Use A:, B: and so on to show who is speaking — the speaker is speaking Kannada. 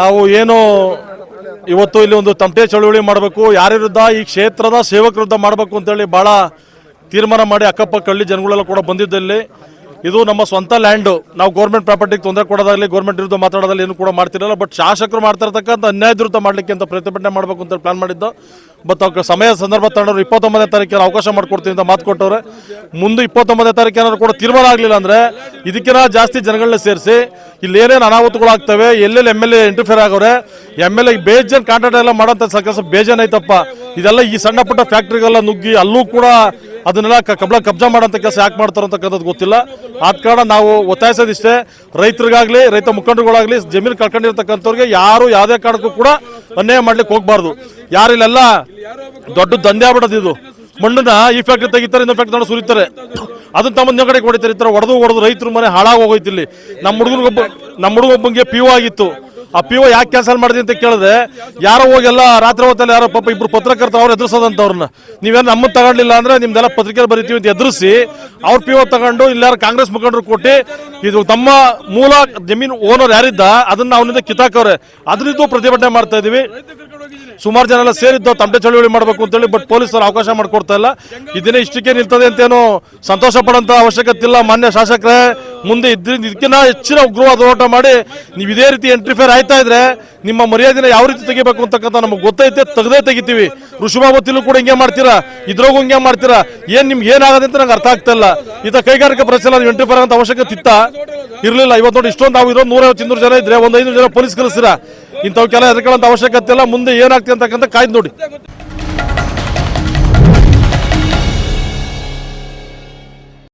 A: ನಾವು ಏನು ಇವತ್ತು ಇಲ್ಲಿ ಒಂದು ತಮಟೆ ಚಳುವಳಿ ಮಾಡಬೇಕು, ಯಾರ ವಿರುದ್ಧ ಈ ಕ್ಷೇತ್ರದ ಸೇವಕ ವಿರುದ್ಧ ಮಾಡಬೇಕು ಅಂತೇಳಿ ಭಾಳ ತೀರ್ಮಾನ ಮಾಡಿ ಅಕ್ಕಪಕ್ಕ ಹಳ್ಳಿ ಜನಗಳೆಲ್ಲ ಕೂಡ ಬಂದಿದ್ದಲ್ಲಿ. ಇದು ನಮ್ಮ ಸ್ವಂತ ಲ್ಯಾಂಡು ನಾವು ಗೌರ್ಮೆಂಟ್ ಪ್ರಾಪರ್ಟಿಗೆ ತೊಂದರೆ ಕೊಡೋದಾಗಲಿ ಗೌರ್ಮೆಂಟ್ ವಿರುದ್ಧ ಮಾತಾಡೋದಲ್ಲಿ ಏನು ಕೂಡ ಮಾಡ್ತಿರಲ್ಲ. ಬಟ್ ಶಾಸಕರು ಮಾಡ್ತಿರ್ತಕ್ಕಂಥ ಅನ್ಯಾಯ ವಿರುದ್ಧ ಮಾಡಲಿಕ್ಕೆ ಅಂತ ಪ್ರತಿಭಟನೆ ಮಾಡಬೇಕು ಅಂತ ಪ್ಲಾನ್ ಮಾಡಿದ್ದು. ಬಟ್ ಅವ್ರ ಸಮಯ ಸಂದರ್ಭ ತಗೊಂಡ್ರು ಇಪ್ಪತ್ತೊಂಬತ್ತನೇ ತಾರೀಕಿನ ಅವಕಾಶ ಮಾಡಿಕೊಡ್ತೀನಿ ಅಂತ ಮಾತು ಕೊಟ್ಟವ್ರೆ. ಮುಂದೆ ಇಪ್ಪತ್ತೊಂಬತ್ತನೇ ತಾರೀಕು ಕೂಡ ತೀರ್ಮಾನ ಆಗಲಿಲ್ಲ ಅಂದ್ರೆ ಇದಕ್ಕಿಂತ ಜಾಸ್ತಿ ಜನಗಳನ್ನ ಸೇರಿಸಿ ಇಲ್ಲಿ ಏನೇನು ಅನಾಹುತಗಳಾಗ್ತವೆ, ಎಲ್ಲೆಲ್ಲಿ ಎಂ ಎಲ್ ಎ ಇಂಟರ್ಫಿಯರ್ ಆಗವ್ರೆ ಎಂ ಎಲ್ ಎ ಬೇಜನ್ ಕಾಂಟ್ರಾಕ್ಟ್ ಎಲ್ಲ ಮಾಡೋಂಥ ಕೆಲಸ ಬೇಜನ್ ಐತಪ್ಪ. ಇದೆಲ್ಲ ಈ ಸಣ್ಣ ಪುಟ್ಟ ಫ್ಯಾಕ್ಟ್ರಿಗೆಲ್ಲ ನುಗ್ಗಿ ಅಲ್ಲೂ ಕೂಡ ಅದನ್ನೆಲ್ಲ ಕಬ್ಳ ಕಬ್ಜಾ ಮಾಡೋಂಥ ಕೆಲಸ ಯಾಕೆ ಮಾಡ್ತಾರೆ ಅಂತಕ್ಕಂಥದ್ದು ಗೊತ್ತಿಲ್ಲ. ಆದ ಕಾರಣ ನಾವು ಒತ್ತಾಯಿಸೋದಿಷ್ಟೇ. ರೈತರಿಗಾಗ್ಲಿ, ರೈತ ಮುಖಂಡರುಗಳಾಗಲಿ, ಜಮೀನು ಕಳ್ಕೊಂಡಿರ್ತಕ್ಕಂಥವ್ರಿಗೆ ಯಾರು ಯಾವುದೇ ಕಾರಣಕ್ಕೂ ಕೂಡ ಅನ್ಯಾಯ ಮಾಡ್ಲಿಕ್ಕೆ ಹೋಗ್ಬಾರ್ದು. ಯಾರು ಇಲ್ಲೆಲ್ಲ ದೊಡ್ಡ ದಂಧೆ ಆಗ್ಬಿಡೋದು ಇದು. ಮಣ್ಣನ್ನ ಈ ಫ್ಯಾಕ್ಟ್ರಿ ತೆಗಿತಾರೆ, ಇನ್ನೊಂದು ಫ್ಯಾಕ್ಟ್ರಿ ನಾನು ಸುರಿತಾರೆ. ಅದನ್ನ ತಮ್ಮ ಕಡೆ ಹೊಡಿತಾರೆ. ಈ ಥರ ಹೊಡೆದು ಹೊಡೆದು ರೈತರ ಮನೆ ಹಾಳಾಗಿ ಹೋಗೋಯ್ತಿಲ್ಲಿ ನಮ್ಮ ಹುಡುಗನಿಗೊಬ್ಬ ನಮ್ಮ ಹುಡುಗೊಬ್ಬಂಗೆ ಪಿ ಯು ಆಗಿತ್ತು. ಆ ಪಿ ಯಾಕೆ ಕ್ಯಾನ್ಸಲ್ ಮಾಡಿದೆ ಅಂತ ಕೇಳಿದೆ ಯಾರೋ ಹೋಗೆಲ್ಲ ರಾತ್ರಿ ಹೊತ್ತಲ್ಲಿ ಯಾರೋ ಪಾಪ ಇಬ್ರು ಪತ್ರಕರ್ತರು ಅವ್ರು ಎದುರಿಸೋದಂತವ್ರನ್ನ ನೀವೇನು ನಮ್ಮ ತಗೊಂಡಿಲ್ಲ ಅಂದ್ರೆ ನಿಮ್ದೆಲ್ಲ ಪತ್ರಿಕೆ ಬರಿತೀವಿ ಅಂತ ಎದುರಿಸಿ, ಅವ್ರ ಪಿ ಒ ತಗೊಂಡು ಇಲ್ಲಾರ ಕಾಂಗ್ರೆಸ್ ಮುಖಂಡರು ಕೊಟ್ಟು, ಇದು ತಮ್ಮ ಮೂಲ ಜಮೀನು ಓನರ್ ಯಾರಿದ್ದ, ಅದನ್ನ ಅವನಿಂದ ಕಿತಾಕವ್ರೆ ಅದರಿಂದ ಪ್ರತಿಭಟನೆ ಮಾಡ್ತಾ ಇದೀವಿ. ಸುಮಾರು ಜನ ಎಲ್ಲ ಸೇರಿದ್ದು ತಮಟೆ ಚಳುವಳಿ ಮಾಡಬೇಕು ಅಂತೇಳಿ ಬಟ್ ಪೊಲೀಸರು ಅವಕಾಶ ಮಾಡಿಕೊಡ್ತಾ ಇಲ್ಲ. ಇದನ್ನೇ ಇಷ್ಟಕ್ಕೆ ನಿಲ್ತದೆ ಅಂತೇನು ಸಂತೋಷ ಪಡುವಂತ ಅವಶ್ಯಕತೆ ಇಲ್ಲ. ಮಾನ್ಯ ಶಾಸಕರೇ, ಮುಂದೆ ಇದ್ರಿಂದ ಇದಕ್ಕಿಂತ ಹೆಚ್ಚಿನ ಉಗ್ರವಾದ ಹೋರಾಟ ಮಾಡಿ, ನೀವು ಇದೇ ರೀತಿ ಎಂಟ್ರಿಫೇರ್ ಆಯ್ತಾ ಇದ್ರೆ, ನಿಮ್ಮ ಮರ್ಯಾದೆನ ಯಾವ ರೀತಿ ತೆಗಿಬೇಕು ಅಂತಕ್ಕಂಥ ನಮಗೆ ಗೊತ್ತೈತೆ, ತೆಗೆದೇ ತೆಗಿತೀವಿ. ಋಷಭಾವತಿಲೂ ಕೂಡ ಹಿಂಗೆ ಮಾಡ್ತೀರಾ? ಇದ್ರಾಗೂ ಹಿಂಗೆ ಮಾಡ್ತೀರಾ? ಏನ್ ನಿಮ್ಗೆ ಏನಾಗದೆ ಅಂತ ನಂಗೆ ಅರ್ಥ ಆಗ್ತಾ ಇಲ್ಲ. ಈತ ಕೈಗಾರಿಕಾ ಪ್ರದೇಶ ನೀವು ಎಂಟ್ರಿಫೇರ್ ಅಂತ ಅವಶ್ಯಕತೆ ಇತ್ತ? ಇರಲಿಲ್ಲ. ಇವತ್ತು ನೋಡಿ ಇಷ್ಟೊಂದು ನಾವು ಇರೋ ನೂರೈವತ್ತು ಇನ್ನೂರು ಜನ ಇದ್ರೆ, ಒಂದು ಐನೂರು ಜನ ಪೊಲೀಸ್ ಕಳಿಸ್ತೀರಾ? ಇಂಥವಕ್ಕೆಲ್ಲ ಹೆದರ್ಕೊಳ್ಳೋಂಥ ಅವಶ್ಯಕತೆ ಇಲ್ಲ. ಮುಂದೆ ಏನಾಗ್ತದೆ ಅಂತಕ್ಕಂಥ ಕಾಯ್ದು ನೋಡಿ.